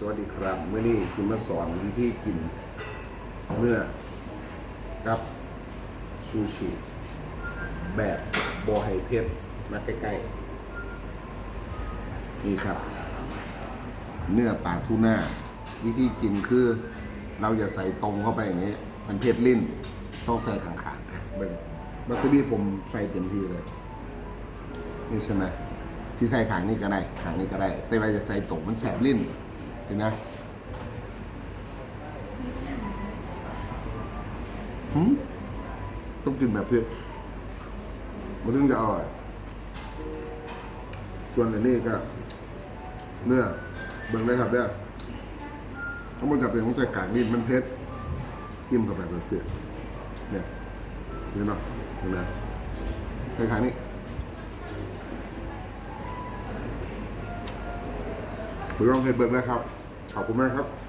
สวัสดีครับเมื่อนี้ซิมาสอนวิธีกินเนื้อกับซูชิแบบบอไฮเพชรมาใกล้ๆนี่ครับ เนื้อปลาทูน่าวิธีกินคือ เราอย่าใส่ตรงเข้าไปอย่างนี้ มันเผ็ดลิ้นต้องใส่ขางๆนะเบิ่งบัสบี้ผมใส่เต็มที่เลย นี่ใช่ไหมที่ใส่ขางนี้ก็ได้ขางนี้ก็ได้ แต่ว่าจะใส่ตรงมันแสบลิ้น เห็นนะหืมต้องกินแบบนี้มันถึงจะอร่อย ส่วนอันนี้ก็เนื้อเบิ่งได้ครับเนี่ยถ้ามันจะเป็นของใส่กากลิ้นมันเผ็ดจิ้มเข้าไปแบบเสียเนี่ยนี่เนาะเห็นไหมใส่ขางนี้คุณลองเห็นเบิร์นะครับ ขอบคุณมากครับ